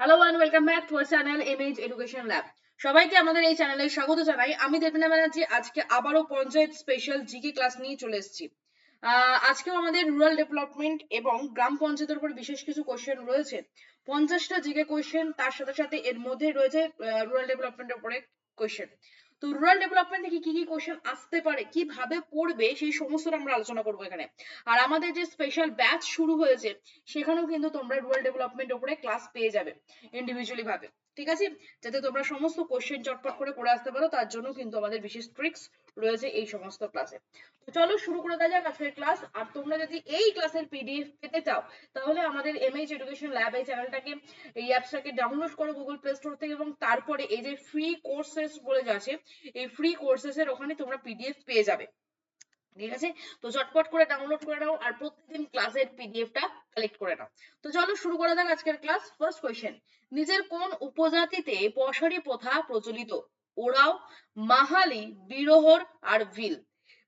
Hello one welcome back to channel MH education lab সবাইকে আমাদের এই চ্যানেলে স্বাগত জানাই। আমি দেবনা ব্যানার্জি, আজকে আবারও পঞ্চায়েত স্পেশাল জিকে ক্লাস নিয়ে চলে এসেছি। আজকেও আমাদের রুরাল ডেভেলপমেন্ট এবং গ্রাম পঞ্চায়েতের উপর বিশেষ কিছু কোশ্চেন রয়েছে। পঞ্চাশটা জিকে কোশ্চেন তার সাথে সাথে এর মধ্যে রয়েছে রুরাল ডেভেলপমেন্টের উপরে কোশ্চেন তো রুরাল ডেভেলপমেন্ট থেকে কি কি কোশ্চেন আসতে পারে, কীভাবে পড়বে, সেই সমস্তটা আমরা আলোচনা করব এখানে। আর আমাদের যে স্পেশাল ব্যাচ শুরু হয়েছে, সেখানেও কিন্তু তোমরা রুরাল ডেভেলপমেন্ট উপরে ক্লাস পেয়ে যাবে ইন্ডিভিজুয়ালি ভাবে। ঠিক আছে? যাতে তোমরা সমস্ত কোশ্চেন চটপট করে পড়ে আসতে পারো, তার জন্য কিন্তু আমাদের বিশেষ ট্রিক্স রয়েছে এই সমস্ত ক্লাসে তো চলো শুরু করে দেওয়া যাক আজকের ক্লাস আর তোমরা যদি এই ক্লাসের পিডিএফ পেতে চাও, তাহলে আমাদের এমএইচ এডুকেশন ল্যাব এই চ্যানেলটাকে এই অ্যাপসটাকে ডাউনলোড করো গুগল প্লে স্টোর থেকে এবং তারপরে এই যে ফ্রি কোর্সেস বলে যে আছে, এই ফ্রি কোর্সেস এর ওখানে তোমরা পিডিএফ পেয়ে যাবে। ঠিক আছে? তো ঝটপট করে ডাউনলোড করে নাও আর প্রতিদিন ক্লাসের পিডিএফটা কালেক্ট করে নাও। তো চলো শুরু করা যাক আজকের ক্লাস ফার্স্ট কোয়েশ্চেন নিজের কোন উপজাতিতে পশারি প্রথা প্রচলিত? ওরাও মাহালি, বিরোহর আর ভিল।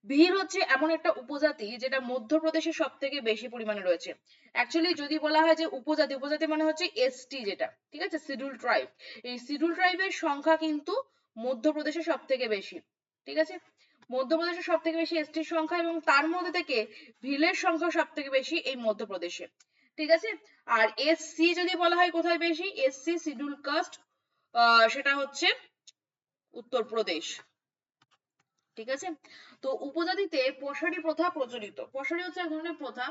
ভিল হচ্ছে এমন একটা উপজাতি যেটা মধ্যপ্রদেশে সব থেকে বেশি পরিমাণে রয়েছে। অ্যাকচুয়ালি যদি বলা হয় যে উপজাতি উপজাতি মানে হচ্ছে এসটি যেটা, ঠিক আছে? শিডিউল ট্রাইব এই শিডিউল ট্রাইবের সংখ্যা কিন্তু মধ্যপ্রদেশে সব থেকে বেশি, ঠিক আছে? মধ্যপ্রদেশে সব থেকে বেশি এসটির সংখ্যা এবং তার মধ্যে থেকে ভিলের সংখ্যা সব থেকে বেশি এই মধ্যপ্রদেশে, ঠিক আছে? আর এসসি যদি বলা হয় কোথায় বেশি? এসসি শিডিউল কাস্ট সেটা হচ্ছে উত্তরপ্রদেশ। ঠিক আছে? তো উপজাতিতে পশারি প্রথা প্রচলিত। পশারি হচ্ছে এক ধরনের প্রথা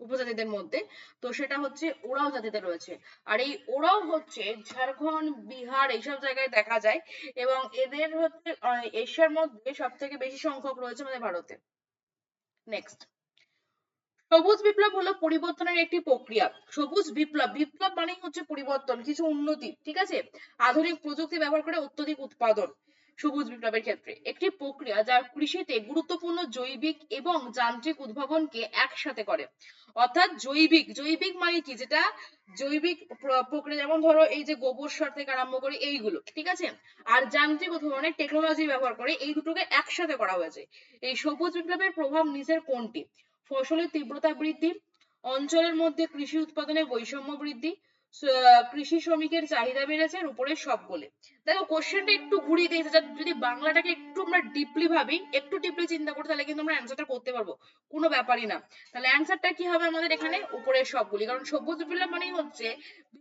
উপজাতিদের মধ্যে। তো সেটা হচ্ছে ওরাও জাতিতে রয়েছে। আর এই ওরাও হচ্ছে ঝাড়খণ্ড, বিহার এইসব জায়গায় দেখা যায় এবং এদের হচ্ছে এশিয়ার মধ্যে সব থেকে বেশি সংখ্যক রয়েছে আমাদের ভারতে। নেক্সট সবুজ বিপ্লব হলো পরিবর্তনের একটি প্রক্রিয়া। সবুজ বিপ্লব বিপ্লব মানেই হচ্ছে পরিবর্তন, কিছু উন্নতি, ঠিক আছে? আধুনিক প্রযুক্তি ব্যবহার করে অত্যধিক উৎপাদন সবুজ বিপ্লবের ক্ষেত্রে। একটি প্রক্রিয়া যা কৃষিতে গুরুত্বপূর্ণ জৈবিক এবং যান্ত্রিক উদ্ভাবনকে একসাথে করে। অর্থাৎ জৈবিক জৈবিক মানে কি? যেটা জৈবিক প্রক্রিয়া, যেমন ধরো এই যে গোবর সার থেকে আরম্ভ করে এইগুলো, ঠিক আছে? আর যান্ত্রিক উদ্ভাবনের টেকনোলজি ব্যবহার করে এই দুটোকে একসাথে করা হয়েছে। এই সবুজ বিপ্লবের প্রভাব নিচের কোনটি? ফসলের তীব্রতা বৃদ্ধি, অঞ্চলের মধ্যে কৃষি উৎপাদনে বৈষম্য বৃদ্ধি কৃষি শ্রমিকের চাহিদা বেড়েছে উপরে সবগুলো দেখো কোশ্চেনটা একটু ঘুরিয়ে দিয়েছে যদি বাংলাটাকে একটু আমরা ডিপলি ভাবি, একটু ডিপলি চিন্তা করি, তাহলে কিন্তু আমরা অ্যান্সারটা করতে পারব, কোনো ব্যাপারই না। তাহলে অ্যান্সারটা কি হবে আমাদের এখানে? উপরের সবগুলি কারণ সবুজ বিপ্লব মানে হচ্ছে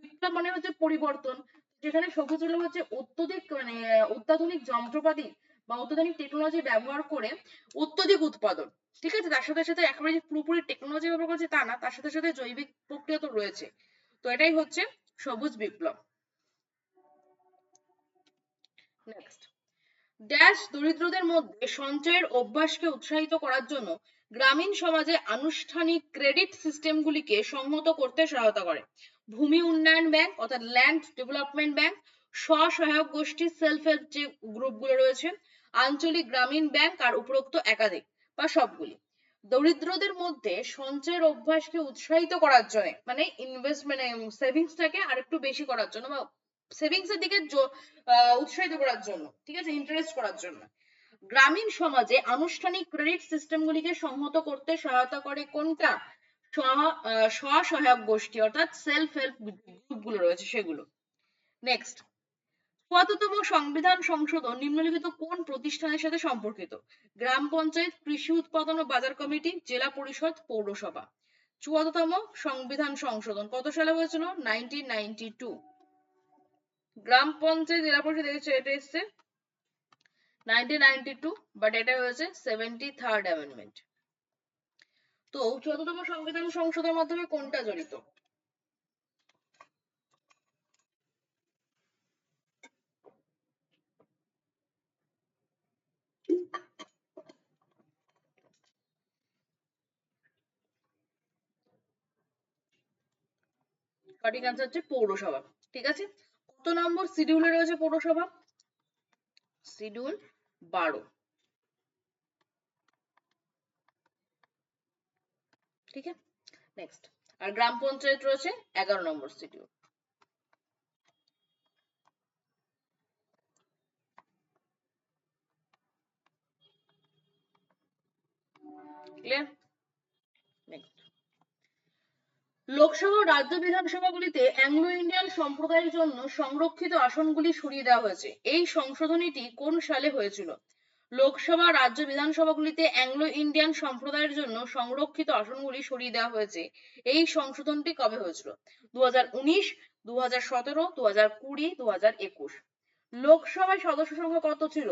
বিপ্লব মানে হচ্ছে পরিবর্তন, যেখানে সবুজ বিপ্লব হচ্ছে অত্যধিক মানে অত্যাধুনিক যন্ত্রপাতি বা অত্যাধুনিক টেকনোলজি ব্যবহার করে অত্যধিক উৎপাদন। ঠিক আছে? তার সাথে সাথে একেবারে যে পুরোপুরি টেকনোলজি ব্যবহার করছে তা না, তার সাথে সাথে জৈবিক প্রক্রিয়া তো রয়েছে। তো এটাই হচ্ছে সবুজ বিপ্লব। নেক্সট ড্যাশ দরিদ্রদের মধ্যে সঞ্চয়ের অভ্যাসকে উৎসাহিত করার জন্য গ্রামীণ সমাজে আনুষ্ঠানিক ক্রেডিট সিস্টেমগুলিকে সংহত করতে সহায়তা করে। ভূমি উন্নয়ন ব্যাংক অর্থাৎ ল্যান্ড ডেভেলপমেন্ট ব্যাংক, স্বসহায়ক গোষ্ঠী সেলফ হেল্প যে গ্রুপগুলো রয়েছে আঞ্চলিক গ্রামীণ ব্যাংক আর উপরোক্ত একাধিক বা সবগুলি। দরিদ্রদের মধ্যে সঞ্চয়ের অভ্যাসকে উৎসাহিত করার জন্য মানে ইনভেস্ট মানে সেভিংসটাকে আরেকটু বেশি করার জন্য বা সেভিংস এর দিকে উৎসাহিত করার জন্য ঠিক আছে? ইন্টারেস্ট করার জন্য। গ্রামীণ সমাজে আনুষ্ঠানিক ক্রেডিট সিস্টেম গুলিকে সংহত করতে সহায়তা করে কোনটা? স্ব- আহ, স্বসহায়ক গোষ্ঠী অর্থাৎ সেলফ হেল্প গ্রুপগুলো রয়েছে সেগুলো। নেক্সট চুয়াত্তরতম সংবিধান সংশোধন নিম্নলিখিত কোন প্রতিষ্ঠানের সাথে সম্পর্কিত? গ্রাম পঞ্চায়েত, কৃষি উৎপাদন ও বাজার কমিটি, জেলা পরিষদ, পৌরসভা। চুয়াত্তরতম সংবিধান সংশোধন কত সালে হয়েছিল? নাইনটিন নাইনটি টু গ্রাম পঞ্চায়েত জেলা পরিষদ এটা এসছে নাইনটিন নাইনটি টু বাট এটা হয়েছে সেভেন্টি থার্ড অ্যামেন্ডমেন্ট তো চুয়াত্তরতম সংবিধান সংশোধনের মাধ্যমে কোনটা জড়িত? সঠিক আনসার হচ্ছে পৌরসভা, ঠিক আছে? কত নম্বর শিডিউলে রয়েছে পৌরসভা? শিডিউল বারো। ঠিক আছে? নেক্সট আর গ্রাম পঞ্চায়েত রয়েছে এগারো নম্বর শিডিউল ক্লিয়ার নেক্সট লোকসভা ও রাজ্য বিধানসভাগুলিতে অ্যাংলো ইন্ডিয়ান সম্প্রদায়ের জন্য সংরক্ষিত আসনগুলি সরিয়ে দেওয়া হয়েছে। এই সংশোধনীটি কোন সালে হয়েছিল? লোকসভা, রাজ্য বিধানসভাগুলিতে অ্যাংলো ইন্ডিয়ান সম্প্রদায়ের জন্য সংরক্ষিত আসনগুলি সরিয়ে দেওয়া হয়েছে। এই সংশোধনটি কবে হয়েছিল? দু হাজার উনিশ দু হাজার সতেরো দু হাজার কুড়ি দু হাজার একুশ। লোকসভায় সদস্য সংখ্যা কত ছিল?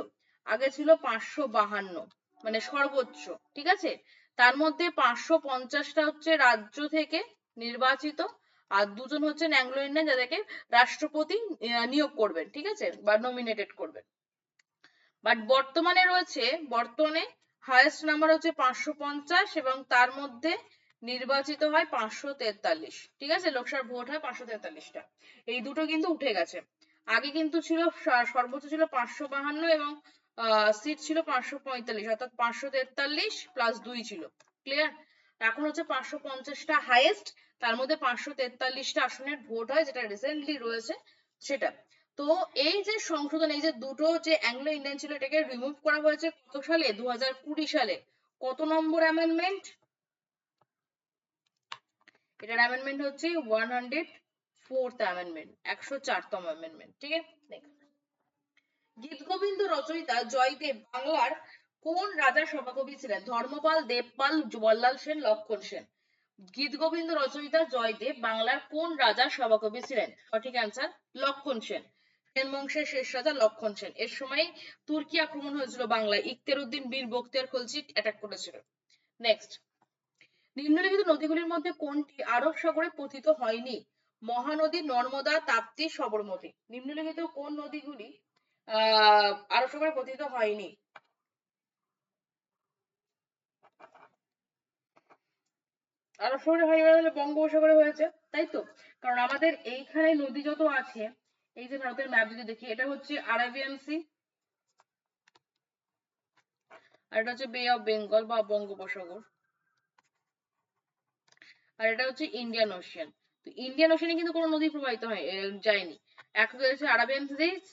আগে ছিল পাঁচশো বাহান্ন মানে সর্বোচ্চ, ঠিক আছে? তার মধ্যে পাঁচশো পঞ্চাশটা হচ্ছে রাজ্য থেকে নির্বাচিত। আর দুজন হচ্ছেন অ্যাংলো ইন্ডিয়ান যাদেরকে রাষ্ট্রপতি নিয়োগ করবেন, ঠিক আছে? বা নমিনেটেড করবেন। বাট বর্তমানে রয়েছে, বর্তমানে হায়েস্ট নাম্বার হচ্ছে পাঁচশো পঞ্চাশ এবং তার মধ্যে নির্বাচিত হয় পাঁচশো তেতাল্লিশ। ঠিক আছে? লোকসভার ভোট হয় পাঁচশো তেতাল্লিশটা। এই দুটো কিন্তু উঠে গেছে। আগে কিন্তু ছিল সর্বোচ্চ ছিল পাঁচশো বাহান্ন এবং সিট ছিল পাঁচশো পঁয়তাল্লিশ, অর্থাৎ পাঁচশো তেতাল্লিশ প্লাস দুই ছিল। ক্লিয়ার এখন হচ্ছে পাঁচশো পঞ্চাশটা হাইয়েস্ট তার মধ্যে পাঁচশো তেতাল্লিশটা আসনের ভোট হয়, যেটা রিসেন্টলি রয়েছে সেটা। তো এই যে সংশোধন, এই যে দুটো যে অ্যাংলো ইন্ডিয়ান ছিল এটাকে রিমুভ করা হয়েছে কত সালে? দু হাজার কুড়ি সালে। কত নম্বর অ্যামেন্ডমেন্ট এটার অ্যামেন্ডমেন্ট হচ্ছে ওয়ান হান্ড্রেড ফোর্থ অ্যামেন্ডমেন্ট একশো চারতম অ্যামেন্ডমেন্ট ঠিক আছে? Next. গীতগোবিন্দ রচয়িতা জয়দেব বাংলার কোন রাজার সভাকবি ছিলেন? ধর্মপাল দেবপাল বল্লাল সেন, লক্ষণ সেন। গীতগোবিন্দ রচয়িতা জয়দেব বাংলার কোন রাজা সভাকবি ছিলেন? সঠিক অ্যান্সার লক্ষণ সেন। সেন বংশের শেষ রাজা লক্ষণ সেন। এর সময় তুর্কি আক্রমণ হয়েছিল বাংলায়। ইখতিয়ার উদ্দিন বীর বখতিয়ার খলজি অ্যাটাক করেছিল। নেক্সট নিম্নলিখিত নদীগুলির মধ্যে কোনটি আরব সাগরে পতিত হয়নি? মহানদী নর্মদা, তাপ্তি, সবরমতী। নিম্নলিখিত কোন নদীগুলি, আহ, আরব সাগরে পতিত হয়নি? আরব সাগরে গেলে বঙ্গোপসাগরে হয়েছে, তাই তো? কারণ আমাদের এইখানে নদী যত আছে, এই যে ভারতের ম্যাপ যদি দেখি, এটা হচ্ছে আরাবিয়ান সি আর এটা হচ্ছে বে অফ বেঙ্গল বা বঙ্গোপসাগর আর এটা হচ্ছে ইন্ডিয়ান ওশিয়ান তো ইন্ডিয়ান ওশিয়ানে কিন্তু কোনো নদী প্রবাহিত হয় যায়নি। একটা হচ্ছে আরাবিয়ান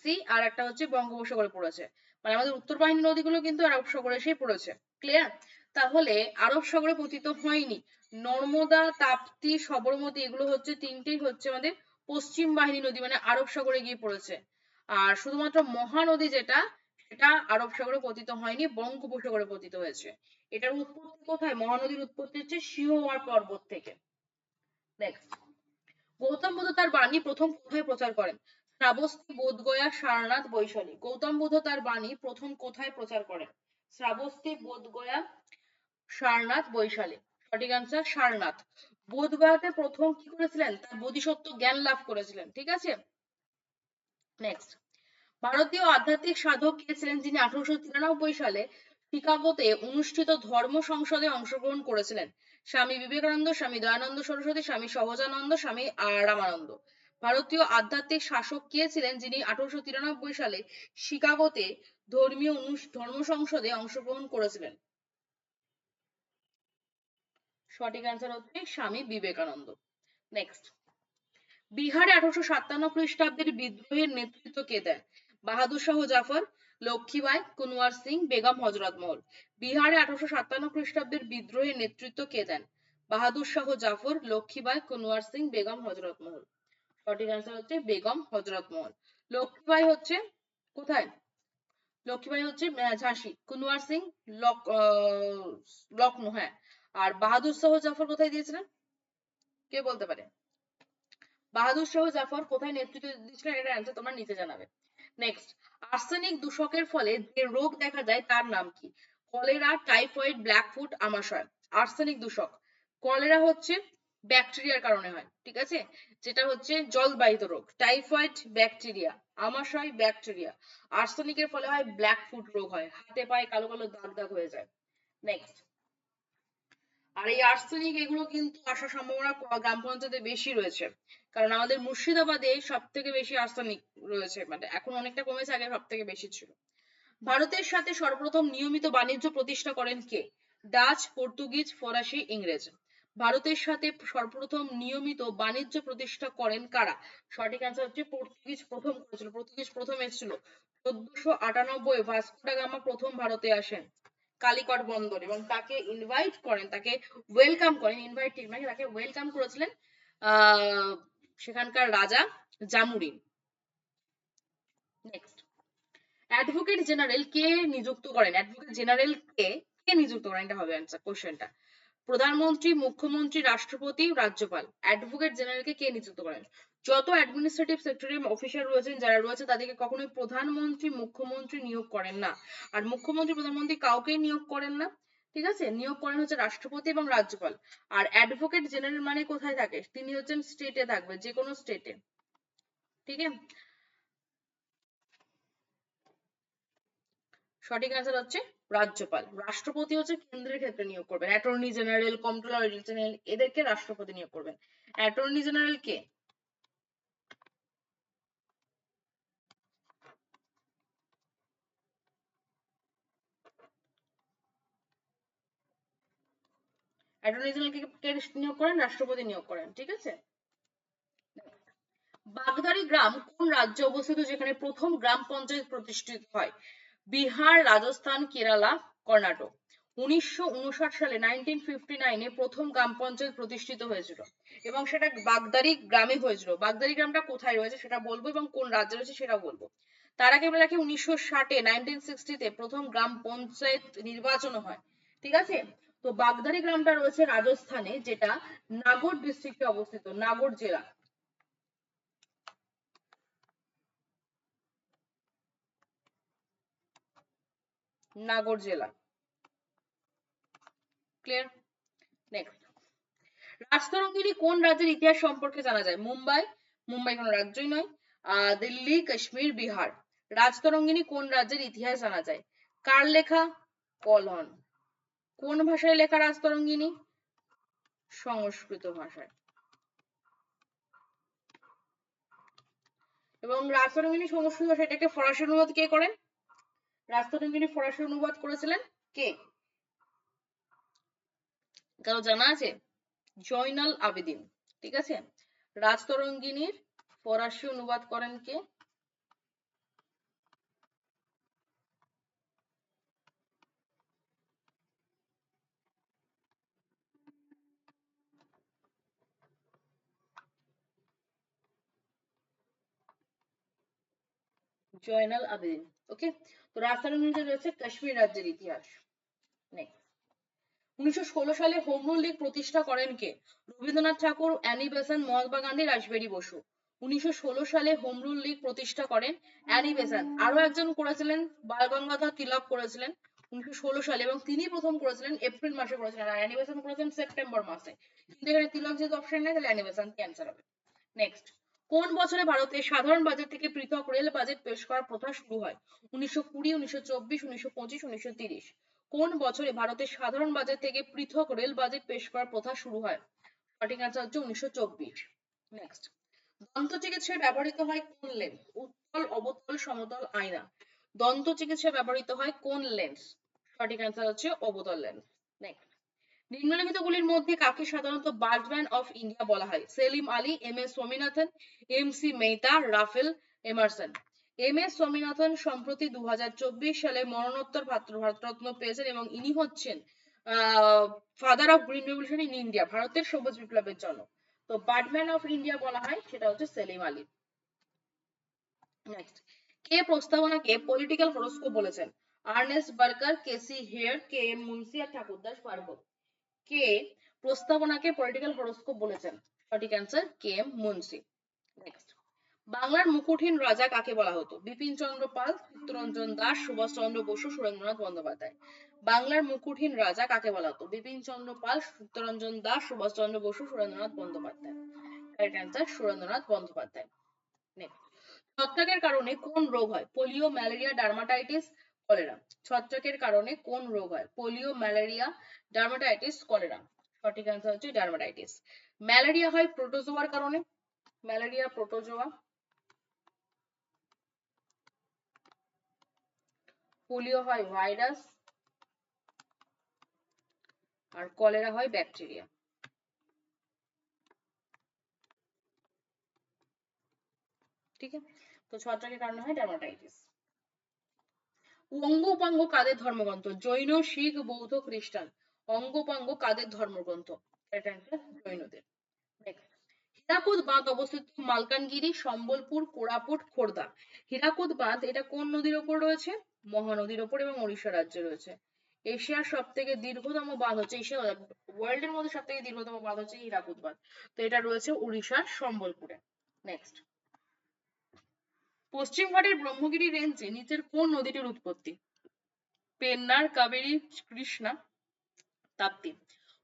সি আর একটা হচ্ছে বঙ্গোপসাগরে পড়েছে। মানে আমাদের উত্তর বাহিনী নদীগুলো কিন্তু আরব সাগরে এসেই পড়েছে। ক্লিয়ার তাহলে আরব সাগরে পতিত হয়নি। নর্মদা, তাপ্তি, সবরমতী এগুলো হচ্ছে তিনটেই হচ্ছে আমাদের পশ্চিম বাহিনী নদী মানে আরব সাগরে গিয়ে পড়েছে। আর শুধুমাত্র মহানদী যেটা, সেটা আরব সাগরে পতিত হয়নি, বঙ্গোপসাগরে পতিত হয়েছে। এটার উৎপত্তি কোথায়? মহানদীর উৎপত্তি হচ্ছে সিংহওয়ার পর্বত থেকে। নেক্সট গৌতম বুদ্ধ তার বাণী প্রথম কোথায় প্রচার করেন? শ্রাবস্তী, বোধগয়া, সারনাথ, বৈশালী। গৌতম বুদ্ধ তার বাণী প্রথম কোথায় প্রচার করেন? শ্রাবস্তী, বোধগয়া, সারনাথ, বৈশালী। সঠিক আনসার সারনাথ। বোধগয়াতে প্রথম কি করেছিলেন? তার বোধিসত্ত্ব জ্ঞান লাভ করেছিলেন, ঠিক আছে? নেক্সট ভারতীয় আধ্যাত্মিক সাধক কে ছিলেন যিনি আঠারোশো তিরানব্বই সালে শিকাগোতে অনুষ্ঠিত ধর্ম সংসদে অংশগ্রহণ করেছিলেন। স্বামী বিবেকানন্দ, স্বামী দয়ানন্দ সরস্বতী, স্বামী সহজানন্দ, স্বামী রামানন্দ। ভারতীয় আধ্যাত্মিক শাসক কে ছিলেন যিনি আঠারোশো তিরানব্বই সালে শিকাগোতে ধর্মীয় ধর্ম সংসদে অংশগ্রহণ করেছিলেন? সঠিক অ্যান্সার হচ্ছে স্বামী বিবেকানন্দ। নেক্সট বিহারে আঠারোশো সাতান্ন খ্রিস্টাব্দের বিদ্রোহের নেতৃত্ব কে দেন? বাহাদুর শাহ জাফর লক্ষীবাই কুনওয়ার সিং, বেগম হজরত মহল বিহারে আঠারোশো সাতান্ন খ্রিস্টাব্দের বিদ্রোহের নেতৃত্ব কে দেন? বাহাদুর শাহ জাফর লক্ষীবাই কুনওয়ার সিং, বেগম হজরত মহল সঠিক অ্যান্সার হচ্ছে বেগম হজরত মহল লক্ষীবাই হচ্ছে কোথায়? লক্ষীবাই হচ্ছে ঝাঁসি। কুনওয়ার সিং, লক লখনৌ হ্যাঁ। আর বাহাদুর শাহ জাফর কোথায় দিয়েছিলেন? কে বলতে পারে? বাহাদুর শাহ জাফর কোথায় নেতৃত্ব দিয়েছিলেন এটা অ্যান্সার তোমরা নিচে জানাবে। নেক্সট আর্সেনিক দূষকের ফলে যে রোগ দেখা যায় তার নাম কি? কলেরা টাইফয়েড ব্ল্যাকফুট আমাশয়। আর্সেনিক দূষক। কলেরা হচ্ছে ব্যাকটেরিয়ার কারণে হয়, ঠিক আছে? যেটা হচ্ছে জলবাহিত রোগ। টাইফয়েড ব্যাকটেরিয়া আমাশয় ব্যাকটেরিয়া আর্সেনিকের ফলে হয় ব্ল্যাকফুট রোগ হয়। হাতে পায়ে কালো কালো দাগ দাগ হয়ে যায়। নেক্সট আর এই আর্সেনিক এগুলো কিন্তু আসার সম্ভাবনা গ্রাম পঞ্চায়েতে বেশি রয়েছে। কারণ আমাদের মুর্শিদাবাদে সব থেকে বেশি আর্সেনিক রয়েছে মানে এখন অনেকটা কমেছে, আগে সব থেকে বেশি ছিল। ভারতের সাথে সর্বপ্রথম নিয়মিত বাণিজ্য প্রতিষ্ঠা করেন কে? ডাচ, পর্তুগিজ, ফরাসি, ইংরেজ। ভারতের সাথে সর্বপ্রথম নিয়মিত বাণিজ্য প্রতিষ্ঠা করেন কারা? সঠিক অ্যান্সার হচ্ছে পর্তুগিজ প্রথম করেছিল, পর্তুগিজ প্রথম এসেছিল। চোদ্দশো আটানব্বই ভাস্কো ডা গামা প্রথম ভারতে আসেন। কালিকট বন্দর এবং তাকে ইনভাইট করেন, তাকে ওয়েলকাম করেন ইনভাইট নয় তাকে ওয়েলকাম করেছিলেন সেখানকার রাজা জামুরিন। নেক্সট অ্যাডভোকেট জেনারেল কে নিযুক্ত করেন? অ্যাডভোকেট জেনারেল কে কে নিযুক্ত করেন? এটা হবে অ্যান্সার কোশ্চেনটা প্রধানমন্ত্রী, মুখ্যমন্ত্রী, রাষ্ট্রপতি, রাজ্যপাল। অ্যাডভোকেট জেনারেলকে কে নিযুক্ত করেন? যত অ্যাডমিনিস্ট্রেটিভ সেক্টরে অফিসার রয়েছেন, যারা রয়েছে, তাদেরকে কখনোই প্রধানমন্ত্রী, মুখ্যমন্ত্রী নিয়োগ করেন না। আর মুখ্যমন্ত্রী, প্রধানমন্ত্রী কাউকেই নিয়োগ করেন না, ঠিক আছে? নিয়োগ করেন হচ্ছে রাষ্ট্রপতি এবং রাজ্যপাল। আর অ্যাডভোকেট জেনারেল মানে কোথায় থাকে? তিনি হচ্ছেন স্টেটে থাকবে যে কোনো স্টেটে ঠিক আছে? সঠিক অ্যান্সার হচ্ছে রাজ্যপাল। রাষ্ট্রপতি হচ্ছে কেন্দ্রের ক্ষেত্রে নিয়োগ করবেন। অ্যাটর্নি জেনারেল কন্ট্রোলার জেনারেল এদেরকে রাষ্ট্রপতি নিয়োগ করবেন। অ্যাটর্নি জেনারেল কে? অ্যাটর্নি জেনারেলকে নিয়োগ করেন, রাষ্ট্রপতি নিয়োগ করেন, ঠিক আছে? বাগদারি গ্রাম কোন রাজ্যে অবস্থিত যেখানে প্রথম গ্রাম পঞ্চায়েত প্রতিষ্ঠিত হয়? বিহার, রাজস্থান, কেরালা, কর্ণাটক। উনিশশো সালে নাইনটিন ফিফটি নাইনে প্রথম গ্রাম পঞ্চায়েত প্রতিষ্ঠিত হয়েছিল এবং সেটা বাগদারি গ্রামে হয়েছিল। বাগদারি গ্রামটা কোথায় রয়েছে সেটা বলব এবং কোন রাজ্যে রয়েছে সেটা বলব। তার আগে বলে রাখি, উনিশশো ষাটে নাইনটিন সিক্সটিতে প্রথম গ্রাম পঞ্চায়েত নির্বাচন হয়, ঠিক আছে? তো বাগদারি গ্রামটা রয়েছে রাজস্থানে, যেটা নাগর ডিস্ট্রিক্টে অবস্থিত, নাগর জেলা। নাগর জেলা। ক্লিয়ার নেক্সট রাজতরঙ্গিনী কোন রাজ্যের ইতিহাস সম্পর্কে জানা যায়? মুম্বাই। মুম্বাই কোনো রাজ্যই নয়। আহ, দিল্লি, কাশ্মীর, বিহার। রাজতরঙ্গিনী কোন রাজ্যের ইতিহাস জানা যায়? কার লেখা? কলহন কোন ভাষায় লেখা রাজতরঙ্গিনী সংস্কৃত ভাষায়। এবং রাজতরঙ্গিনী সংস্কৃত এটাকে ফরাসি অনুবাদ কে করেন? রাজতরঙ্গিনী ফরাসি অনুবাদ করেছিলেন কে? কারও জানা আছে? জয়নাল আবেদিন। ঠিক আছে? রাজতরঙ্গিনীর ফরাসি অনুবাদ করেন কে? জয়নাল আবেদিন ওকে তো রাজতরঙ্গিনীতে রয়েছে কাশ্মীর রাজ্যের ইতিহাস। নেক্সট উনিশশো ষোলো সালে হোম রুল লীগ প্রতিষ্ঠা করেন কে? Rabindranath Thakur, Annie Besant Mahatma Gandhi Rashbehari Bose. উনিশশো ষোলো সালে হোম রুল লীগ প্রতিষ্ঠা করেন অ্যানি বেসান্ট আরও একজন করেছিলেন বাল গঙ্গাধর তিলক করেছিলেন উনিশশো ষোলো সালে এবং তিনি প্রথম করেছিলেন, এপ্রিল মাসে করেছিলেন। আর অ্যানি বেসান্ট করেছেন সেপ্টেম্বর মাসে। কিন্তু এখানে তিলক যেহেতু অপশন নেই, তাহলে অ্যানি বেসান্ট ক্যান্সার হবে। নেক্সট কোন বছরে ভারতে সাধারণ বাজেট থেকে পৃথক রেল বাজেট পেশ করার প্রথা শুরু হয়? উনিশশো কুড়ি, উনিশশো চব্বিশ, উনিশশো পঁচিশ, উনিশশো তিরিশ। কোন বছরে ভারতের সাধারণ বাজেট থেকে পৃথক রেল বাজেট পেশ করার প্রথা শুরু হয়? সঠিক অ্যান্সার হচ্ছে উনিশশো চব্বিশ। নেক্সট দন্ত চিকিৎসায় ব্যবহৃত হয় কোন লেন্স উত্তল অবতল, সমতল, আয়না। দন্ত চিকিৎসায় ব্যবহৃত হয় কোন লেন্স সঠিক অ্যান্সার হচ্ছে অবতল লেন্স নেক্সট নিম্নলিখিত গুলির মধ্যে কাকে সাধারণত বার্ডম্যান অফ ইন্ডিয়া বলা হয়? Salim Ali, M S Swaminathan, M C Mehta, Raphael Emerson. M S Swaminathan সম্প্রতি দু হাজার চব্বিশ সালে মরণোত্তর ভারতরত্ন পেয়েছেন এবং ইনি হচ্ছেন father of green revolution in India ভারতের সবুজ বিপ্লবের জন্য তো বার্ডম্যান অফ ইন্ডিয়া বলা হয়, সেটা হচ্ছে সেলিম আলী। নেক্সট কে প্রস্তাবনাকে পলিটিক্যাল হরোস্কোপ বলেছেন? Ernest Barker K C Wheare, K M Munshi আর ঠাকুরদাস ভার্গব কে প্রস্তাবনাকে পলিটিক্যাল হরোস্কোপ বলেছেন? সঠিক answer K M Munshi. Next বাংলার মুকুটহীন রাজা কাকে বলা হতো? বিপিন চন্দ্র পাল চিত্তরঞ্জন দাস, সুভাষ চন্দ্র বসু, সুরেন্দ্রনাথ বন্দ্যোপাধ্যায়। বাংলার মুকুটহীন রাজা কাকে বলা হতো? Bipin Chandra Pal Chittaranjan Das, Subhash Chandra Bose, Surendranath Bandyopadhyay. Right answer Surendranath Bandyopadhyay. Next ছত্রাকের কারণে কোন রোগ হয়? Polio, malaria, dermatitis cholera. ছত্রাকের কারণে কোন রোগ হয়? Polio, malaria, dermatitis, cholera. সঠিক অ্যান্সার হচ্ছে ডার্মাটাইটিস। ম্যালেরিয়া হয় প্রোটোজোয়ার কারণে। Malaria, protozoa. পোলিও হয় ভাইরাস। আর কলেরা হয় ব্যাকটেরিয়া। ঠিক আছে? তো ছত্রাকের কারণে হয় ডার্মাটাইটিস। অঙ্গ উপাঙ্গ কাদের ধর্মগ্রন্থ? জৈন, শিখ, বৌদ্ধ খ্রিস্টান অঙ্গ উপাঙ্গ কাদের ধর্মগ্রন্থ? এটা জৈনদের। হীরাকুদ বাঁধ অবস্থিত মালকানগিরি, সম্বলপুর, কোরাপুট খোর্ধা হীরাকুদ বাঁধ এটা কোন নদীর ওপর রয়েছে? মহানদীর ওপর এবং ওড়িশা রাজ্যে রয়েছে। এশিয়ার সব থেকে দীর্ঘতম বাঁধ হচ্ছে এশিয়া ওয়ার্ল্ড এর মধ্যে সব থেকে দীর্ঘতম বাঁধ হচ্ছে হীরাকুদ বাঁধ। তো এটা রয়েছে উড়িষ্যার সম্বলপুরে। নেক্সট পশ্চিমঘাটের ব্রহ্মগিরি রেঞ্জে নিচের কোন নদীটির উৎপত্তি? পেন্নার, কাবেরী, কৃষ্ণা, তাপ্তি।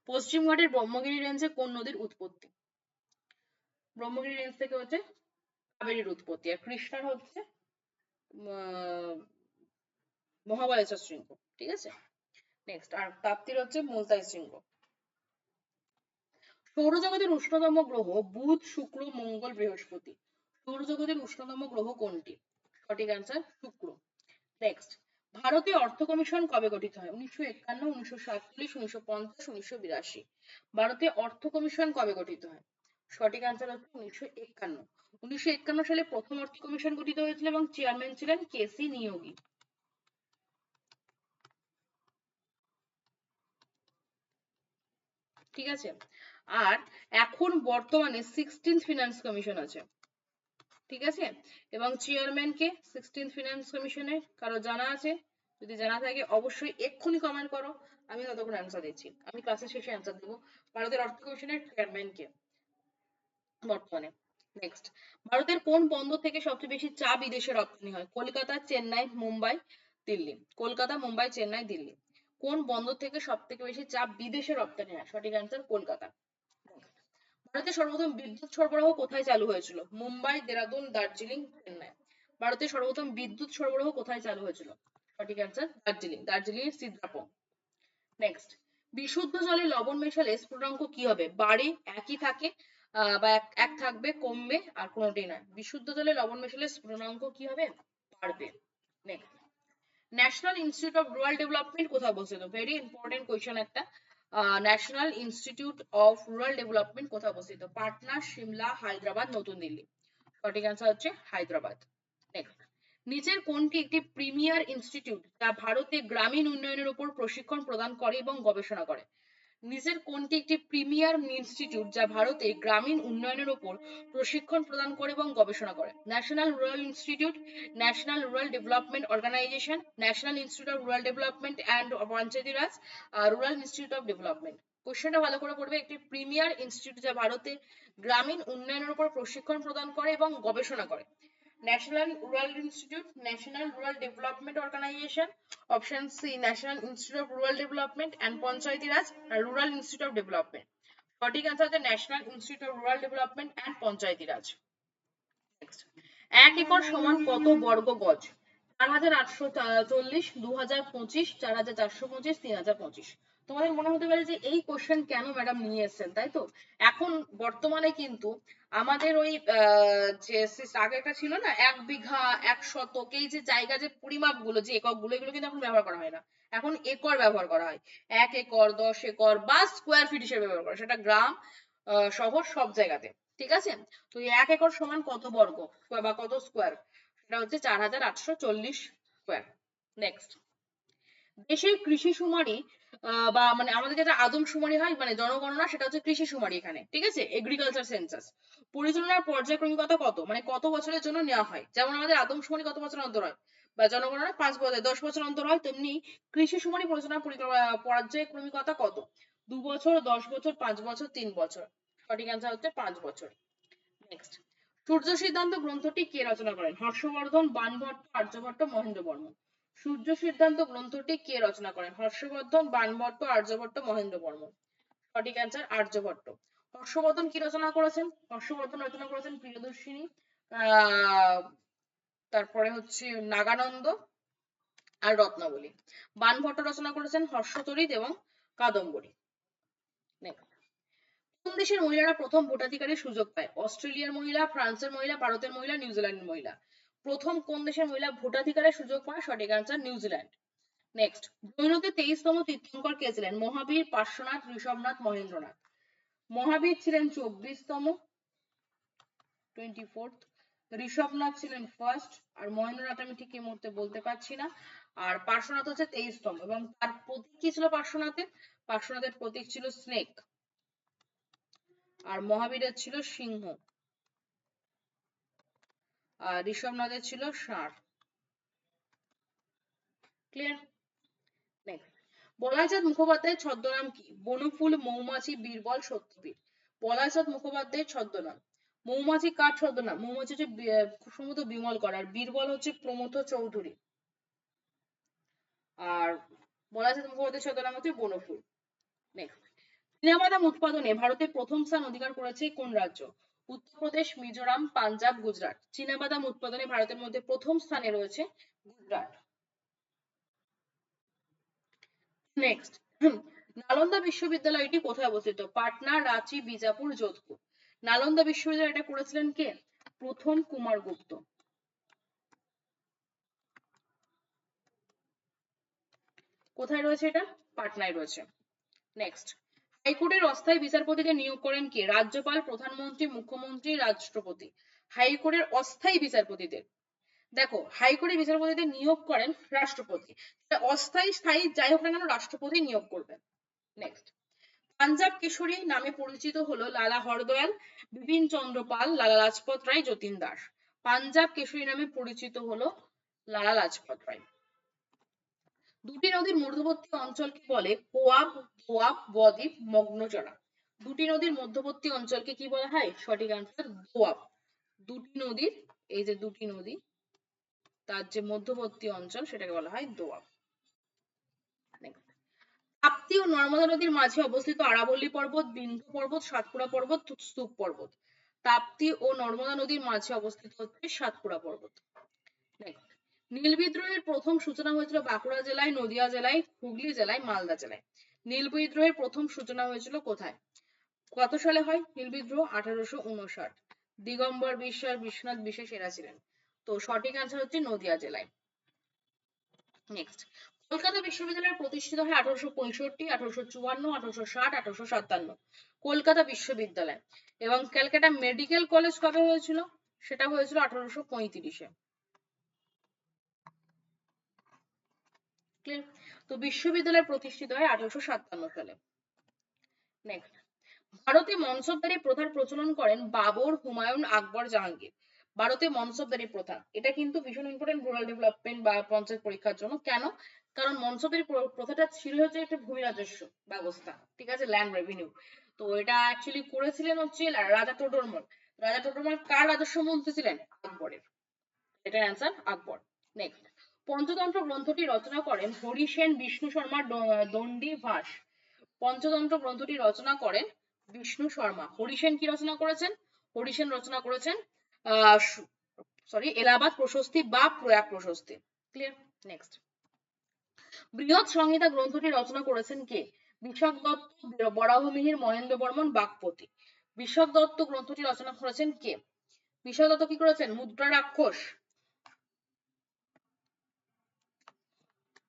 পশ্চিমঘাটের ব্রহ্মগিরি রেঞ্জে কোন নদীর উৎপত্তি? ব্রহ্মগিরি রেঞ্জ থেকে হচ্ছে কাবেরীর উৎপত্তি। আর কৃষ্ণার হচ্ছে মহাবালেশ্বর শৃঙ্গ। ঠিক আছে? নেক্সট আর তাপ্তির হচ্ছে মুলতাই শৃঙ্গ। সৌরজগতের উষ্ণতম গ্রহ বুধ, শুক্র, মঙ্গল, বৃহস্পতি। সৌরজগতের উষ্ণতম গ্রহ কোনটি? সঠিক অ্যান্সার শুক্র। নেক্সট ভারতীয় অর্থ কমিশন কবে গঠিত হয়? উনিশশো একান্ন, উনিশশো সাতচল্লিশ, উনিশশো পঞ্চাশ, উনিশশো বিরাশি। ভারতীয় অর্থ কমিশন কবে গঠিত হয়? সঠিক অ্যান্সার হচ্ছে উনিশশো একান্ন। উনিশশো একান্ন সালে প্রথম অর্থ কমিশন গঠিত হয়েছিল এবং চেয়ারম্যান ছিলেন কেসি নিয়োগী ঠিক আছে? আর এখন বর্তমানে সিক্সটিন্থ ফিনান্স কমিশন আছে। ঠিক আছে? এবং চেয়ারম্যান কে সিক্সটিন্থ ফিনান্স কমিশনের কারও জানা আছে? যদি জানা থাকে, অবশ্যই এক্ষুনি কমেন্ট করো। আমি ততক্ষণ অ্যান্সার দিচ্ছি। আমি ক্লাসের শেষে অ্যান্সার দেবো। ভারতের অর্থ কমিশনের চেয়ারম্যান কে। বর্তমানে। নেক্সট ভারতের কোন বন্দর থেকে সবচেয়ে বেশি চা বিদেশে রপ্তানি হয়? কলকাতা, চেন্নাই, মুম্বাই, দিল্লি। কলকাতা, মুম্বাই, চেন্নাই, দিল্লি। কোন বন্দর থেকে সব থেকে বেশি চা বিদেশে রপ্তানি হয়? সঠিক অ্যান্সার কলকাতা। ভারতের সর্বপ্রথম বিদ্যুৎ সরবরাহ কোথায় চালু হয়েছিল? মুম্বাই, দেরাদুন, দার্জিলিং, চেন্নাই। ভারতের সর্বপ্রথম বিদ্যুৎ সরবরাহ কোথায় চালু হয়েছিল? সঠিক অ্যান্সার দার্জিলিং। দার্জিলিং এর সিদ্রাপং নেক্সট বিশুদ্ধ জলে লবণ মেশালে স্ফুটনাঙ্ক কি হবে? বাড়ে, একই থাকে বা এক এক থাকবে, কমবে, আর কোনোটাই নয়। বিশুদ্ধ জলে লবণ মেশালে স্ফুটনাঙ্ক কি হবে? বাড়বে। Next national institute of rural development কোথায় অবস্থিত? ভেরি ইম্পর্টেন্ট কোয়েশ্চেন একটা। National institute of rural development কোথায় অবস্থিত? পাটনা, সিমলা, হায়দ্রাবাদ, নতুন দিল্লি। সঠিক অ্যান্সার হচ্ছে হায়দ্রাবাদ। নেক্সট নিচের কোনটি একটি প্রিমিয়ার ইনস্টিটিউট যা ভারতে গ্রামীণ উন্নয়নের উপর প্রশিক্ষণ প্রদান করে এবং গবেষণা করে? নিচের কোনটি একটি প্রিমিয়ার ইনস্টিটিউট যা ভারতে গ্রামীণ উন্নয়নের উপর প্রশিক্ষণ প্রদান করে এবং গবেষণা করে? National rural institute, national rural development organisation, national institute of rural development and Panchayati Raj rural institute of development. কোশ্চেনটা ভালো করে পড়বে, একটি প্রিমিয়ার ইনস্টিটিউট যা ভারতে গ্রামীণ উন্নয়নের উপর প্রশিক্ষণ প্রদান করে এবং গবেষণা করে। National rural institute national rural development organisation option C national institute of rural development and Panchayati Raj rural institute of development সঠিক অ্যান্সার হচ্ছে national institute of rural development and Panchayati Raj Next. এক acre সমান কত বর্গ গজ? চার হাজার আটশো চল্লিশ দু হাজার পঁচিশ চার হাজার তোমাদের মনে হতে পারে যে এই কোশ্চেন কেন ম্যাডাম নিয়ে এসেছেন, তাই তো? এখন বর্তমানে কিন্তু আমাদের ওই যে আগে ছিল না, এক বিঘা, এক শতক, এই যে জায়গা, যে পরিমাপগুলো যে এককগুলো এগুলো কিন্তু এখন ব্যবহার করা হয় না। এখন একর ব্যবহার করা হয়। এক একর, দশ একর বা স্কোয়ার ফিট হিসেবে ব্যবহার করা। সেটা গ্রাম শহর, সব জায়গাতে। ঠিক আছে? তো এক একর সমান কত বর্গ বা কত স্কোয়ার সেটা হচ্ছে চার হাজার আটশো চল্লিশ স্কোয়ার নেক্সট দেশের কৃষি শুমারি বা মানে আমাদের যেটা আদম শুমারি হয় মানে জনগণনা, সেটা হচ্ছে কৃষি শুমারি এখানে, ঠিক আছে? এগ্রিকালচার সেন্সাস পরিচালনার পর্যায়ক্রমিকতা কত? মানে কত বছরের জন্য নেওয়া হয়? যেমন আমাদের আদম শুমারি কত বছর অন্তর হয়? বা জনগণনা পাঁচ বছর, দশ বছর অন্তর হয়, তেমনি কৃষি শুমারি পরিচালনার পর্যায়ক্রমিকতা কত? দু বছর, দশ বছর, পাঁচ বছর, তিন বছর। সঠিক অ্যান্সার হচ্ছে পাঁচ বছর। নেক্সট সূর্য সিদ্ধান্ত গ্রন্থটি কে রচনা করেন? হর্ষবর্ধন, বানভট্ট, আর্যভট্ট, মহেন্দ্র বর্মন। সূর্য সিদ্ধান্ত গ্রন্থটি কে রচনা করেন? হর্ষবর্ধন, বানভট্ট, আর্যভট্ট, মহেন্দ্র বর্মন। সঠিক অ্যান্সার আর্যভট্ট। হর্ষবর্ধন কি রচনা করেছেন? হর্ষবর্ধন রচনা করেছেন প্রিয়দর্শিনী তারপরে হচ্ছে নাগানন্দ আর রত্নাবলী। বাণভট্ট রচনা করেছেন হর্ষচরিত এবং কাদম্বরী. কোন দেশের মহিলারা প্রথম ভোটাধিকারের সুযোগ পায়? অস্ট্রেলিয়ার মহিলা, ফ্রান্সের মহিলা, ভারতের মহিলা, নিউজিল্যান্ডের মহিলা। প্রথম কোন দেশের মহিলা ভোটাধিকারের সুযোগ পায় সঠিক আনসার নিউজিল্যান্ড। নেক্সট জৈনদের তেইশতম তীর্থঙ্কর কে ছিলেন? মহাবীর, পার্শ্বনাথ, ঋষভনাথ, মহেন্দ্রনাথ। মহাবীর ছিলেন চব্বিশতম টোয়েন্টি ফোর্থ ঋষভনাথ ছিলেন ফার্স্ট আর মহেন্দ্রনাথ আমি ঠিক এই মুহূর্তে বলতে পারছি না। আর পার্শ্বনাথ হচ্ছে তেইশতম এবং তার প্রতীক কি ছিল পার্শ্বনাথের? পার্শ্বনাথের প্রতীক ছিল স্নেক। আর মহাবীরের ছিল সিংহ। আর ঋষভনাথের ছিল ষাঁড়। ক্লিয়ার পলাশচাঁদ মুখোপাধ্যায়ের ছদ্মনাম কি? বনফুল, মৌমাছি, বীরবল সত্যবীর পলাশচাঁদ মুখোপাধ্যায়ের ছদ্মনাম। মৌমাছি কার ছদ্মনাম? মৌমাছি হচ্ছে বি- বিমল করার বীরবল হচ্ছে প্রমথ চৌধুরী। আর পলাশচাঁদ মুখোপাধ্যায়ের ছদ্মনাম হচ্ছে বনফুল। নেক্সট চীনাবাদাম উৎপাদনে ভারতের প্রথম স্থান অধিকার করেছে কোন রাজ্য? উত্তরপ্রদেশ মিজোরাম, পাঞ্জাব, গুজরাট। চীনাবাদাম উৎপাদনে ভারতের মধ্যে প্রথম স্থানে রয়েছে গুজরাট। নেক্সট নালন্দা বিশ্ববিদ্যালয়টি কোথায় অবস্থিত? পাটনা, রাঁচি, বিজাপুর, যোধপুর। নালন্দা বিশ্ববিদ্যালয় এটা করেছিলেন কে? প্রথম কুমারগুপ্ত কোথায় রয়েছে এটা? পাটনায় রয়েছে। নেক্সট হাইকোর্টের অস্থায়ী বিচারপতিকে নিয়োগ করেন কে? রাজ্যপাল, প্রধানমন্ত্রী, মুখ্যমন্ত্রী, রাষ্ট্রপতি। হাইকোর্টের অস্থায়ী বিচারপতিদের। দেখো, হাইকোর্টের বিচারপতিদের নিয়োগ করেন রাষ্ট্রপতি। অস্থায়ী, স্থায়ী, যাই হোক না কেন রাষ্ট্রপতি নিয়োগ করবেন। নেক্সট পাঞ্জাব কেশরী নামে পরিচিত হলো লালা হরদয়াল, বিপিন চন্দ্র পাল, লালা লাজপত রায়, যতীন দাস। পাঞ্জাব কেশরী নামে পরিচিত হলো লালা লাজপত রায়। দুটি নদীর মধ্যবর্তী অঞ্চলকে বলে কোয়াব, দোয়াব বদ্বীপ মগ্নচড়া দুটি নদীর মধ্যবর্তী অঞ্চলকে কি বলা হয়? সঠিক আনসার দোয়াব। দুটি নদীর, এই যে দুটি নদী, তার যে মধ্যবর্তী অঞ্চল সেটাকে বলা হয় দোয়াব। তাপ্তি ও নর্মদা নদীর মাঝে অবস্থিত আরাবল্লী পর্বত বিন্ধ্য পর্বত, সাতপুরা পর্বত স্তূপ পর্বত। তাপ্তি ও নর্মদা নদীর মাঝে অবস্থিত হচ্ছে সাতপুরা পর্বত। Next. নীল বিদ্রোহের প্রথম সূচনা হয়েছিল বাঁকুড়া জেলায়, নদিয়া জেলায়, হুগলি জেলায়, মালদা জেলায়। নীল বিদ্রোহের প্রথম সূচনা হয়েছিল কোথায়? কত সালে হয় নীল বিদ্রোহ? আঠারোশো উনষাট। দিগম্বর, বিশ্বাস, বিশ্বনাথ বিশেষ এরা ছিলেন। তো সঠিক আনসার হচ্ছে নদিয়া জেলায়। নেক্সট কলকাতা বিশ্ববিদ্যালয় প্রতিষ্ঠিত হয় আঠারোশো পঁয়ষট্টি, আঠারোশো চুয়ান্ন, আঠারোশো ষাট, আঠারোশো সাতান্ন। কলকাতা বিশ্ববিদ্যালয়। এবং ক্যালকাটা মেডিকেল কলেজ কবে হয়েছিল? সেটা হয়েছিল আঠারোশো পঁয়ত্রিশে। ক্লিয়ার? তো বিশ্ববিদ্যালয় প্রতিষ্ঠিত হয় আঠারোশো সাতান্ন সালে। নেক্সট ভারতে মনসবদারি প্রথার প্রচলন করেন বাবর হুমায়ুন আকবর জাহাঙ্গীর। ভারতে মনসবদারি প্রথা। এটা কিন্তু ভীষণ ইম্পর্টেন্ট রুরাল ডেভেলপমেন্ট বা পঞ্চায়েত পরীক্ষার জন্য। কেন? কারণ মনসবদারি প্রথাটা ছিল হচ্ছে একটা ভূমি রাজস্ব ব্যবস্থা, ঠিক আছে? ল্যান্ড রেভিনিউ তো এটা অ্যাকচুয়ালি করেছিলেন হচ্ছে রাজা টোডরমল। রাজা টোডরমল কার রাজস্ব মন্ত্রী ছিলেন? আকবরের। এটার অ্যান্সার আকবর। নেক্সট পঞ্চতন্ত্র গ্রন্থটি রচনা করেন হরি সেন, বিষ্ণু শর্মা দণ্ডী ভাস। পঞ্চতন্ত্র গ্রন্থটি রচনা করেন বিষ্ণু শর্মা। হরিসেন কি রচনা করেছেন? হরিসেন রচনা করেছেন সরি এলাহাবাদ প্রশস্তি বা প্রয়াগ প্রশস্তি। ক্লিয়ার নেক্সট বৃহৎ সংহিতা গ্রন্থটি রচনা করেছেন কে? বিশাখ দত্ত বরাহমিহির মহেন্দ্র বর্মন, বাগপতি। বিশাখ দত্ত গ্রন্থটি রচনা করেছেন কে? বিশাখ দত্ত কি করেছেন? মুদ্রা রাক্ষস।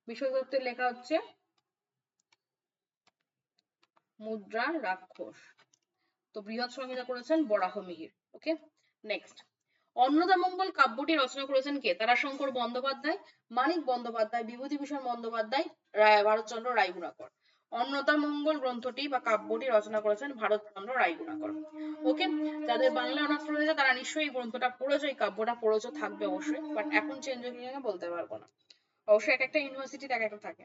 দত্তের লেখা হচ্ছে মুদ্রা রাক্ষস। তো বৃহৎ সংহিতা করেছেন বরাহমিহির ওকে? নেক্সট অন্নদামঙ্গল কাব্যটি রচনা করেছেন কে? তারাশঙ্কর বন্দ্যোপাধ্যায়, মানিক বন্দ্যোপাধ্যায় বিভূতিভূষণ বন্দ্যোপাধ্যায়, রায়, ভারতচন্দ্র রায়গুণাকর। অন্নদামঙ্গল গ্রন্থটি বা কাব্যটি রচনা করেছেন ভারতচন্দ্র রায়গুণাকর, ওকে? যাদের বাংলা অনার্স রয়েছে, তারা নিশ্চয়ই এই গ্রন্থটা পড়েছো, এই কাব্যটা পড়েছো, থাকবে অবশ্যই বাট এখন চেঞ্জ হয়ে বলতে পারব না। অবশ্যই এক একটা ইউনিভার্সিটিতে এক একটা থাকে।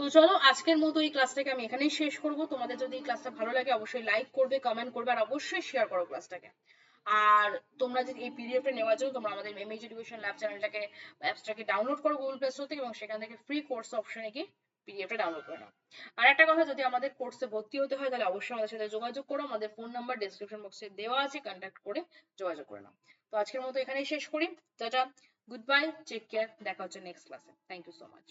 তো চলো, আজকের মতো এই ক্লাসটাকে আমি এখানেই শেষ করব। তোমাদের যদি এই ক্লাসটা ভালো লাগে, অবশ্যই লাইক করবে কমেন্ট করবে, আর অবশ্যই শেয়ার করো ক্লাসটাকে আর তোমরা যদি এই পিডিএফটা নেওয়ার জন্য তোমরা আমাদের এমএইচ এডুকেশন ল্যাব চ্যানেলটাকে অ্যাপসটাকে ডাউনলোড করো গুগল প্লে স্টোর থেকে, এবং সেখান থেকে ফ্রি কোর্স অপশনে গিয়ে পিডিএফটা ডাউনলোড করে নাও। আর একটা কথা, যদি আমাদের কোর্সে ভর্তি হতে হয়, তাহলে অবশ্যই আমাদের সাথে যোগাযোগ করো। আমাদের ফোন নাম্বার ডেসক্রিপশন বক্সে দেওয়া আছে কন্ট্যাক্ট করে যোগাযোগ করে নাও। তো আজকের মতো এখানেই শেষ করি। Tata! Good bye take care দেখা হচ্ছে নেক্সট ক্লাসে থ্যাংক ইউ সো মাচ